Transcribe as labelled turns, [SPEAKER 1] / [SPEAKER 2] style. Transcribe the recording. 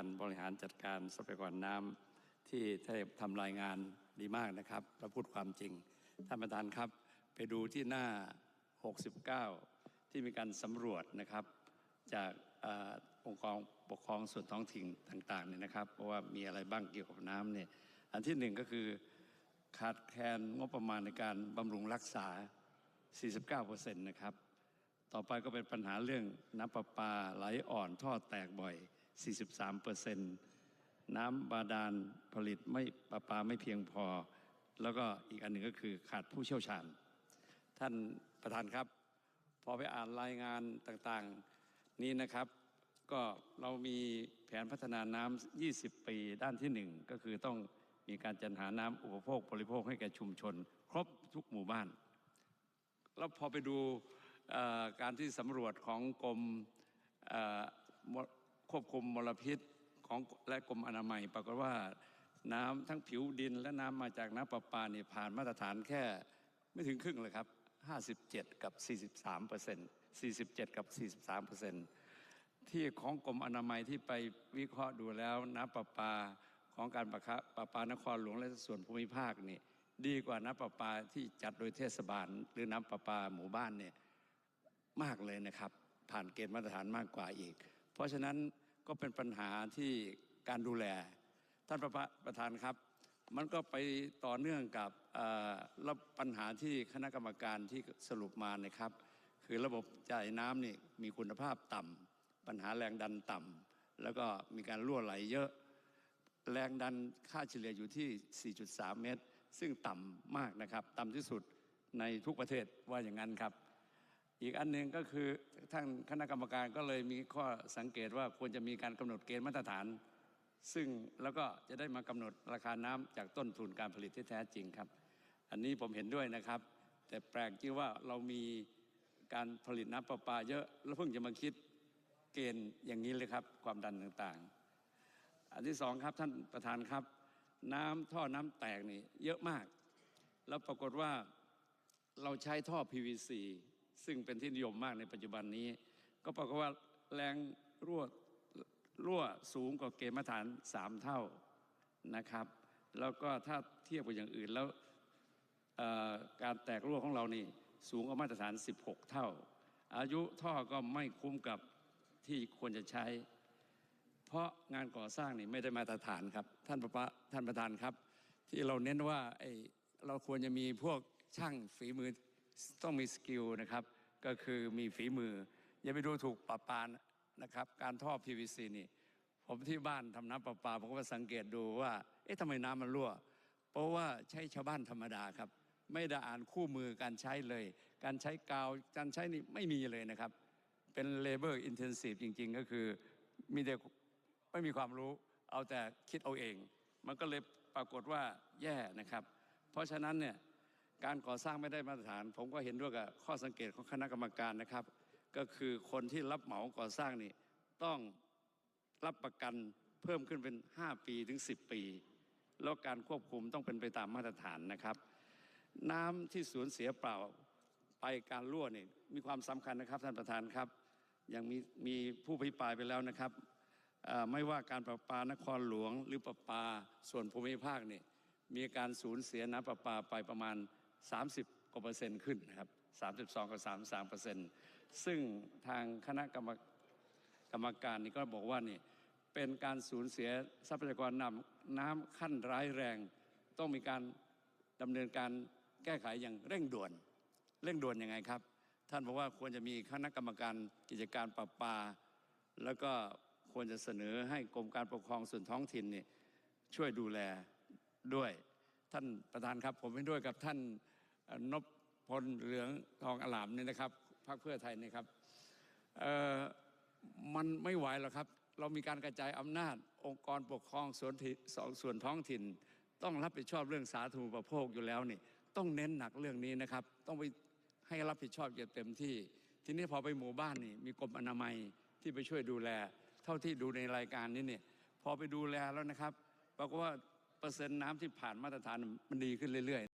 [SPEAKER 1] การบริหารจัดการทรัพยากรน้ำที่ได้ทำรายงานดีมากนะครับและพูดความจริง ท่านประธานครับ ไปดูที่หน้า 69 ที่มีการสำรวจนะครับ จากออองค์กรปกครองส่วนท้องถิ่นต่างๆเนี่ยนะครับ เพราะว่ามีอะไรบ้างเกี่ยวกับน้ำเนี่ยอันที่หนึ่งก็คือขาดแคลนงบประมาณในการบำรุงรักษา 49%นะครับ ต่อไปก็เป็นปัญหาเรื่องน้ำประปาไหลอ่อนท่อแตกบ่อย 43%น้ำบาดาลผลิตไม่ประปาไม่เพียงพอ แล้วก็อีกอันหนึ่งก็คือขาดผู้เชี่ยวชาญ ท่านประธานครับ พอไปอ่านรายงานต่างๆนี้นะครับ ก็เรามีแผนพัฒนาน้ำ 20 ปีด้านที่หนึ่งก็คือต้องมีการจัดหาน้ำอุปโภคบริโภคให้แก่ชุมชน ครบทุกหมู่บ้าน แล้วพอไปดูการที่สำรวจของกรม ควบคุมมลพิษของและกรมอนามัย ปรากฏว่าน้ำทั้งผิวดินและน้ำมาจากน้ำประปาเนี่ยผ่านมาตรฐานแค่ไม่ถึงครึ่งเลยครับ 57 กับ 43เปอร์เซ็นต์47 กับ 43เปอร์เซ็นต์ที่ของกรมอนามัยที่ไปวิเคราะห์ดูแล้วน้ำประปาของการประคะประปานครหลวงและส่วนภูมิภาคนี่ดีกว่าน้ำประปาที่จัดโดยเทศบาล หรือน้ำประปาหมู่บ้านเนี่ยมากเลยนะครับ ผ่านเกณฑ์มาตรฐานมากกว่าอีก เพราะฉะนั้น ก็เป็นปัญหาที่การดูแล ท่านประประประธานครับ มันก็ไปต่อเนื่องกับปัญหาที่คณะกรรมการที่สรุปมานะครับ คือระบบจ่ายน้ำนี่มีคุณภาพต่ำปัญหาแรงดันต่ำแล้วก็มีการรั่วไหลเยอะ แรงดันค่าเฉลี่ยอยู่ที่ 4.3 เมตร ซึ่งต่ำมากนะครับ ต่ำที่สุดในทุกประเทศว่าอย่างนั้นครับ อีกอันหนึ่งก็คือท่านคณะกรรมการก็เลยมีข้อสังเกตว่าควรจะมีการกำหนดเกณฑ์มาตรฐาน ซึ่งแล้วก็จะได้มากำหนดราคาน้ำจากต้นทุนการผลิตที่แท้จริงครับ อันนี้ผมเห็นด้วยนะครับ แต่แปลกที่ว่าเรามีการผลิตน้ำประปาเยอะแล้วเพิ่งจะมาคิดเกณฑ์อย่างนี้เลยครับ ความดันต่างๆ อันที่สองครับท่านประธานครับ น้ำท่อน้ำแตกนี่เยอะมาก แล้วปรากฏว่าเราใช้ท่อ PVC ซึ่งเป็นที่นิยมมากในปัจจุบันนี้ ก็ปรากฏว่าแรงรั่วรั่วสูงกว่าเกณฑ์มาตรฐาน3เท่านะครับ แล้วก็ถ้าเทียบกับอย่างอื่นแล้วการแตกรั่วของเรานี่สูงกว่ามาตรฐาน 16 เท่า อายุท่อก็ไม่คุ้มกับที่ควรจะใช้ เพราะงานก่อสร้างนี่ไม่ได้มาตรฐานครับ ท่านประปะท่านประธานครับ ที่เราเน้นว่าไอเราควรจะมีพวกช่างฝีมือ ต้องมีสกิลนะครับ ก็คือมีฝีมือ อย่าไปดูถูกประปานะครับ การท่อ PVC นี่ ผมที่บ้านทำน้ำประปา ผมก็สังเกตดูว่า เอ๊ะทำไมน้ำมันรั่ว เพราะว่าใช้ชาวบ้านธรรมดาครับ ไม่ได้อ่านคู่มือการใช้เลย การใช้กาว การใช้นี่ไม่มีเลยนะครับ เป็น labor intensive จริง ๆ ก็คือมีแต่ไม่มีความรู้เอาแต่คิดเอาเอง มันก็เลยปรากฏว่าแย่นะครับ เพราะฉะนั้นเนี่ย การก่อสร้างไม่ได้มาตรฐาน ผมก็เห็นด้วยกับข้อสังเกตของคณะกรรมการนะครับ ก็คือคนที่รับเหมาก่อสร้างนี่ต้องรับประกันเพิ่มขึ้นเป็น 5 ปีถึง 10 ปี แล้วการควบคุมต้องเป็นไปตามมาตรฐานนะครับ น้ำที่สูญเสียเปล่าไปการรั่วนี่มีความสำคัญนะครับท่านประธานครับย่างมีมีผู้พิปรายไปแล้วนะครับไม่ว่าการประปานครหลวงหรือประปาส่วนภูมิภาคนี่มีการสูญเสียน้ำประปาไปประมาณ 30กว่าเปอร์เซ็นต์ขึ้นนะครับ32กับ33เปอร์เซ็นต์ซึ่งทางคณะกรรมกรรมการนี่ก็บอกว่านี่เป็นการสูญเสียทรัพยากรน้ำน้ำขั้นร้ายแรง ต้องมีการดำเนินการแก้ไขอย่างเร่งด่วน เร่งด่วนยังไงครับ ท่านบอกว่าควรจะมีคณะกรรมการกิจการประปา แล้วก็ควรจะเสนอให้กรมการปกครองส่วนท้องถิ่นนี่ช่วยดูแลด้วย ท่านประธานครับผมเห็นด้วยกับท่าน นพพลเหลืองทองอลามนี่นะครับพรรคเพื่อไทยนี่ครับมันไม่ไหวหรอกครับ เรามีการกระจายอำนาจ องค์กรปกครองส่วนที่ส่วนท้องถิ่น ต้องรับผิดชอบเรื่องสาธารณูปโภคอยู่แล้วนี่ต้องเน้นหนักเรื่องนี้นะครับ ต้องไปให้รับผิดชอบอย่างเต็มที่ ทีนี้พอไปหมู่บ้านนี่มีกรมอนามัยที่ไปช่วยดูแล เท่าที่ดูในรายการนี้เนี่ยพอไปดูแลแล้วนะครับปรากฏว่าเปอร์เซ็นต์น้ำที่ผ่านมาตรฐานมันดีขึ้นเรื่อยๆ